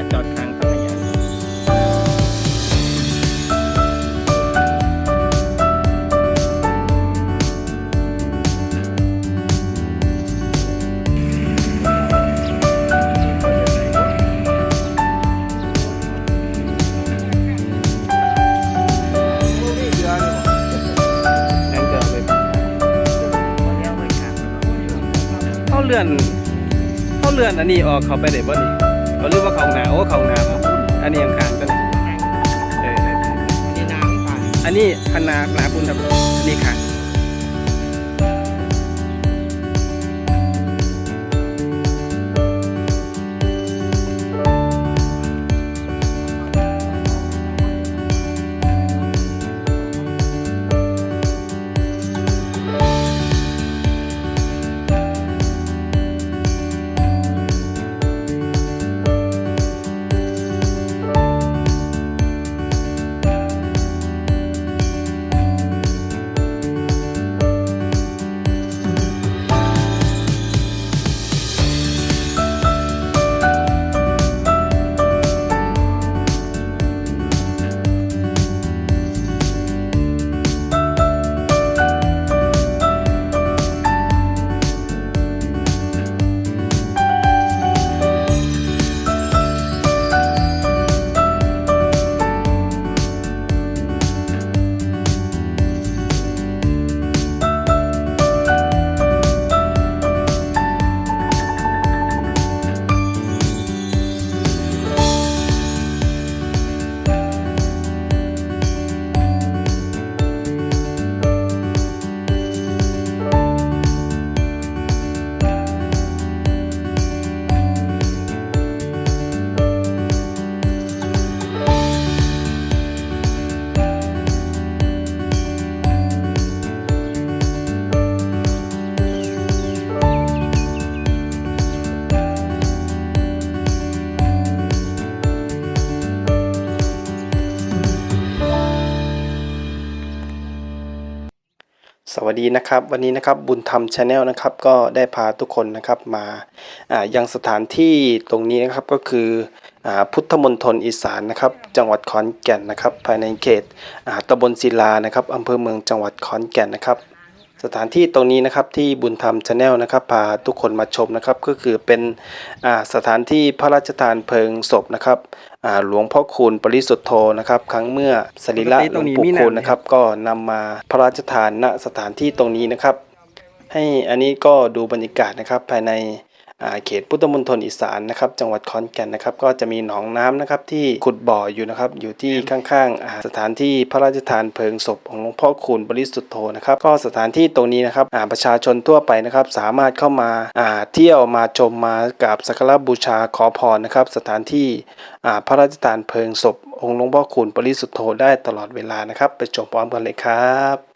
นี้แหละจอดกลางต้นมะยางนั่นก็เอาไปเข้าเรือนเข้าเรือนอันนี้ออกเขาไปได้บ่นี่ เขาเรียกว่าเขาหนาโอ้เขาหนาครับอันนี้ยังค้างกันเออเออนี่น้ำผ่านอันนี้พนาหนาบุญครับอันนี้ค้าง วัสดีนะครับวันนี้นะครับบุญธรรมชาแนลนะครับก็ได้พาทุกคนนะครับมาอ่ายังสถานที่ตรงนี้นะครับก็คืออ่าพุทธมณฑลอีสานนะครับจังหวัดขอนแก่นนะครับภายในเขตอ่าตำบลศิลานะครับอำเภอเมืองจังหวัดขอนแก่นนะครับ สถานที่ตรงนี้นะครับที่บุญธรรมชาแนลนะครับพาทุกคนมาชมนะครับก็คือเป็นสถานที่พระราชทานเพลิงศพนะครับหลวงพ่อคูณปริสุทธโธนะครับครั้งเมื่อสรีระหลวงปู่คูณนะครับก็นำมาพระราชทานณสถานที่ตรงนี้นะครับ ให้อันนี้ก็ดูบรรยากาศนะครับภายใน เขตพุทธมณฑลอีสานนะครับจังหวัดขอนแก่นนะครับก็จะมีหนองน้ำนะครับที่ขุดบ่ออยู่นะครับอยู่ที่ข้างๆสถานที่พระราชทานเพลิงศพของหลวงพ่อคูณบริสุทธโธนะครับก็สถานที่ตรงนี้นะครับอาประชาชนทั่วไปนะครับสามารถเข้ามาอาเที่ยวมาชมมากราบสักการะบูชาขอพรนะครับสถานที่อาพระราชทานเพลิงศพองค์หลวงพ่อคูณปริสุทธโธได้ตลอดเวลานะครับ ไปชมพร้อมกันเลยครับ